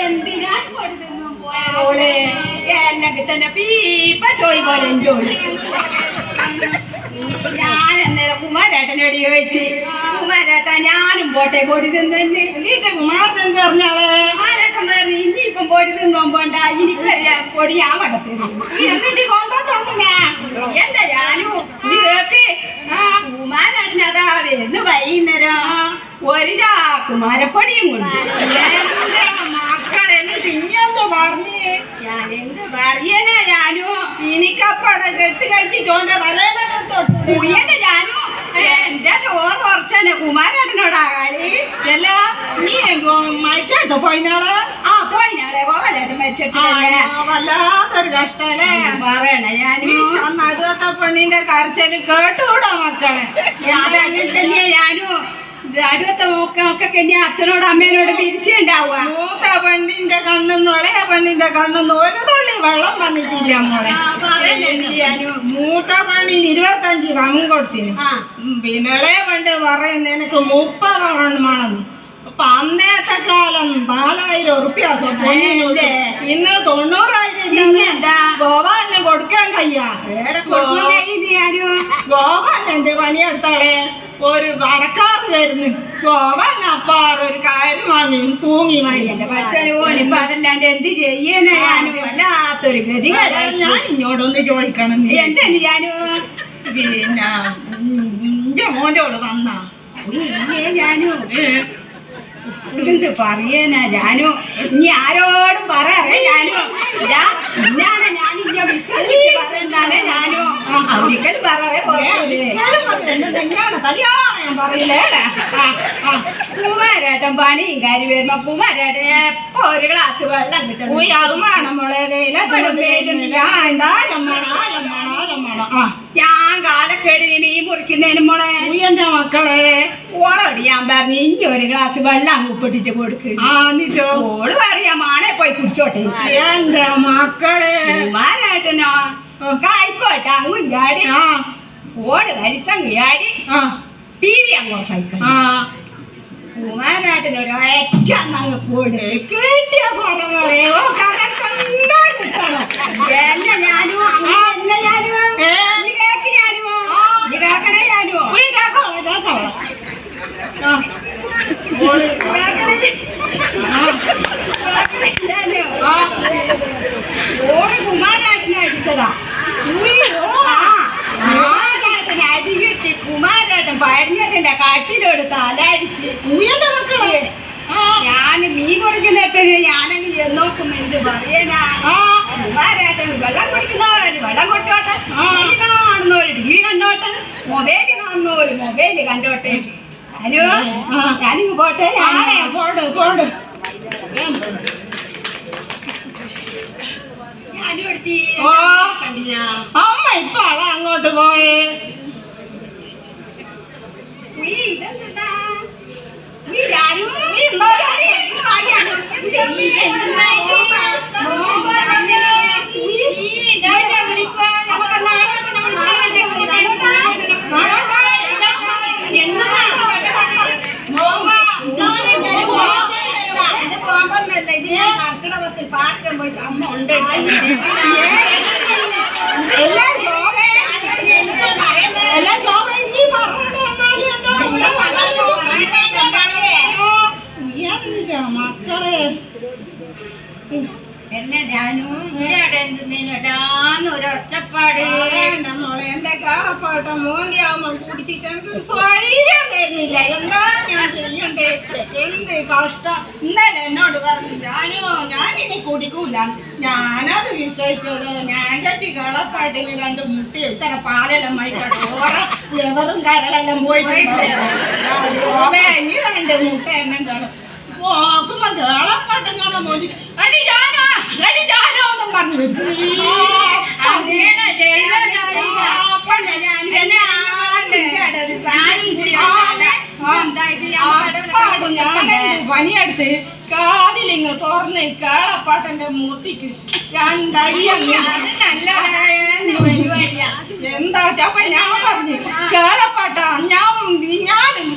എന്തിനാ കൊടുത്തൊന്നും പോയോളെ അല്ലെങ്കിൽ തന്നെ പീപ്പ ചോയ് പോലെ എന്റെ ഞാൻ അന്നേരം കുമാരേട്ടനോട് ചോദിച്ച് കുമാരേട്ട ഞാനും പോട്ടെ പൊടി തിന്നു കുമാരൻ പറഞ്ഞാളെ കുമാരേട്ടൻ പറഞ്ഞു ഇനി ഇപ്പം പൊടി തിന്നോൻ പോണ്ട എനിക്കറിയാം പൊടി ഞാൻ എന്നിട്ട് കൊണ്ടുവന്നില്ല എന്താ ഞാനും? കേക്ക്? കുമാരേട്ടൻ അതാ വരുന്നു വൈകുന്നേരം. ഒരു ചാക്ക് മരപ്പൊടിയും കൊണ്ട്. പറഞ്ഞ് ഞാൻ എന്ത് പറയാനാ ഞാനു? എനിക്കപ്പടെ കെട്ട് കഴിച്ച് ചോന്റെ തലയിലെ തൊട്ടു. ഉയ്യന്റെ ഞാനു? എന്റെ ചോറ് കുറച്ചനെ കുമാരേട്ടനോടാ കളി. അല്ല നീ മരിച്ചെടുത്ത പോയിനാൾ? ആ മരിച്ചിട്ട് വല്ലാത്തൊരു കഷ്ടല്ലേ? പറയണ ഞാൻ നടുവത്ത പെണ്ണിന്റെ കരച്ചൽ കേട്ടുകൂടാ മക്കളെ. ഞാൻ ഞാനു? അടുത്ത മോക്കൊക്കെ ഞാൻ അച്ഛനോട് അമ്മേനോട് പിരിച്ചുണ്ടാവുക മൂത്ത പെണ്ണിന്റെ കണ്ണെന്ന് ഇളയ പെണ്ണിന്റെ കണ്ണെന്ന് ഒരു തുള്ളി വെള്ളം വന്നിട്ടില്ല മോളെ. മൂത്ത പെണ്ണിന് ഇരുപത്തഞ്ച് പണം കൊടുത്തിന്. പിന്നെ പണ്ട് പറയുന്ന എനിക്ക് മുപ്പത് അപ്പൊ അന്നത്തെ കാലം നാലായിരം ഉറുപ്പ്യ? ഇന്ന് തൊണ്ണൂറായിരം ഗോവാലിന് കൊടുക്കാൻ കഴിയാ. ഗോവാൻ എന്റെ പണിയെടുത്താളെ? ഒരു ഗോവാൻ അപ്പാട് ഒരു കാര്യം വാങ്ങി തൂങ്ങി വാങ്ങി. വാങ്ങിച്ചു പച്ചന് പോണിപ്പോ അതല്ലാണ്ട് എന്ത് ചെയ്യുന്ന ഞാനു വല്ലാത്തൊരു ഗതി ഞാൻ ഇങ്ങോട്ടൊന്ന് ചോദിക്കണം നീ. എന്താണ് ഞാനു? പിന്നെ എന്റെ അവിടെ വന്നാ. ഞാനു. എന്ത് പറയനാ ഞാനു? ഇനി ആരോടും പറയാറേ ഞാനു. ഇതാ ഇന്നാണ് ഞാൻ ഇന്നെ വിശ്വസിച്ച് പറയുന്നതാണ് ഞാനും. പറയാറേ പുറത്തൂലേ കുമാരേട്ടൻ പണിയും കാര്യം വരുമ്പോ കുമാരേട്ടൻ എപ്പോ ഒരു ഗ്ലാസ് വെള്ളം കിട്ടണം? ഞാൻ കാലക്കേടിന് മീൻ മുറിക്കുന്നതിന് മോളെ. മക്കളെ ഓളോട് ഞാൻ പറഞ്ഞു ഇനി ഒരു ഗ്ലാസ് വെള്ളം അങ്ങ് ഉപ്പിട്ടിട്ട് കൊടുക്ക്. ആ എന്നിട്ടോ? ഓൾ പറയാ മാണെ പോയി കുടിച്ചോട്ടെ. എന്റെ മക്കളെ. ആയിക്കോട്ടെ അങ്ങും ചാടി. ഓട് വലിച്ചങ്ങ് ചാടി. ടി വി അങ്ങ് ഓഫായിക്കണം ആ. കുമാരേട്ടൻ ഒരു ഒറ്റ അങ്ങ് കൂട് കിട്ടിയ കിട്ടണം എല്ല ഞാനും ഞാനും ഏ? നീ കേക്ക് ഞാനും നീ കേക്കണേ ഞാനും ഉയ് കേക്കോ, കേക്കോ. ആ. മോൾ. കേക്കണേ ആ. കേക്കണേ ഞാനും ആ. ഓട് കുമാരേട്ടനെ അടിച്ചതാ കുമാരേട്ടൻ അടി കിട്ടി കുമാരേട്ടൻ പഴഞ്ഞേട്ടന്റെ കാട്ടിലോട് തലടിച്ച് മക്കളെ. ഞാൻ മീൻ കൊടുക്കുന്നിട്ട് ഞാനെങ്കിൽ എന്നോക്കും എന്ത് പറയാനാ. കുമാരേട്ടൻ വെള്ളം കുടിക്കുന്നവര് വെള്ളം കുടിച്ചോട്ടെ കാണുന്നവര് ടി വി കണ്ടോട്ടെ മൊബൈൽ കാണുന്നവര് മൊബൈൽ കണ്ടോട്ടെ ആ. ഞാനിങ്ങ് പോട്ടെ പോണ്ട് പോണ്ട് ഓ. அம்மா உண்டு. കാളപ്പാട്ട മോന്തിയാവുമ്പോ കുടിച്ചിട്ട് എനിക്കൊരു സ്വൈര്യം തരുന്നില്ല. എന്താ ഞാൻ ചെയ്യണ്ടേ? എന്ത് കഷ്ടം? ഇന്നലെ എന്നോട് പറഞ്ഞു ഞാനോ ഞാനിനി കുടിക്കൂല. ഞാനത് വിശ്വസിച്ചോളൂ. ഞാൻ ചേച്ചി കളപ്പാട്ടിന് രണ്ട് മുട്ടി ഇത്തരം പാലെല്ലാം മൈക്കട്ടെ ഓരോ എവറും കരളെല്ലാം പോയിട്ടുണ്ട്. ഇനി രണ്ട് മുട്ട എന്നെ കാണും നോക്കുമ്പോ കേളപ്പാട്ടങ്ങളെ മോദി അടി ജാനോ അടി ജാനോ എന്നും പറഞ്ഞു പണിയെടുത്ത് കാതിലിങ്ങ് തുറന്ന് കേളപ്പാട്ടന്റെ മൂത്തിക്ക് രണ്ടടി അങ്ങ് അത് നല്ല പരിപാടിയാ. എന്താ ചപ്പ ഞാൻ പറഞ്ഞു കേളപ്പാട്ട ഞാൻ ഞാനും